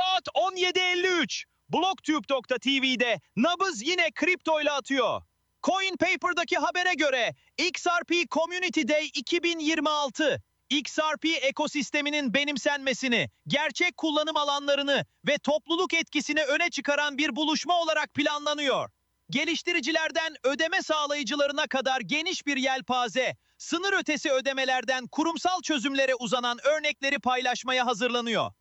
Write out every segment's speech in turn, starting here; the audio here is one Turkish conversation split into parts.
17.53. Blocktube.tv'de nabız yine kriptoyla atıyor. Coin Paper'daki habere göre XRP Community Day 2026 XRP ekosisteminin benimsenmesini, gerçek kullanım alanlarını ve topluluk etkisini öne çıkaran bir buluşma olarak planlanıyor. Geliştiricilerden ödeme sağlayıcılarına kadar geniş bir yelpaze, sınır ötesi ödemelerden kurumsal çözümlere uzanan örnekleri paylaşmaya hazırlanıyor.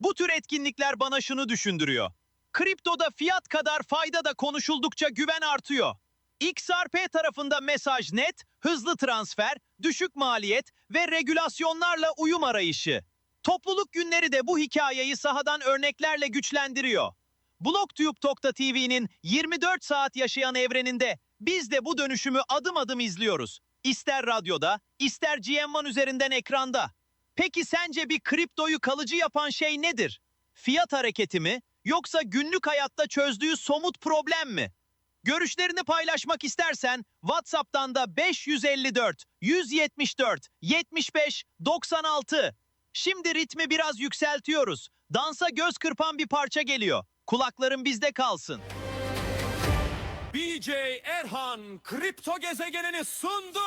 Bu tür etkinlikler bana şunu düşündürüyor. Kriptoda fiyat kadar fayda da konuşuldukça güven artıyor. XRP tarafında mesaj net, hızlı transfer, düşük maliyet ve regülasyonlarla uyum arayışı. Topluluk günleri de bu hikayeyi sahadan örneklerle güçlendiriyor. Blocktube.tv'nin 24 saat yaşayan evreninde biz de bu dönüşümü adım adım izliyoruz. İster radyoda, ister GM1 üzerinden ekranda. Peki sence bir kriptoyu kalıcı yapan şey nedir? Fiyat hareketi mi yoksa günlük hayatta çözdüğü somut problem mi? Görüşlerini paylaşmak istersen WhatsApp'tan da 554 174 75 96. Şimdi ritmi biraz yükseltiyoruz. Dansa göz kırpan bir parça geliyor. Kulakların bizde kalsın. BJ Erhan kripto gezegenini sundu.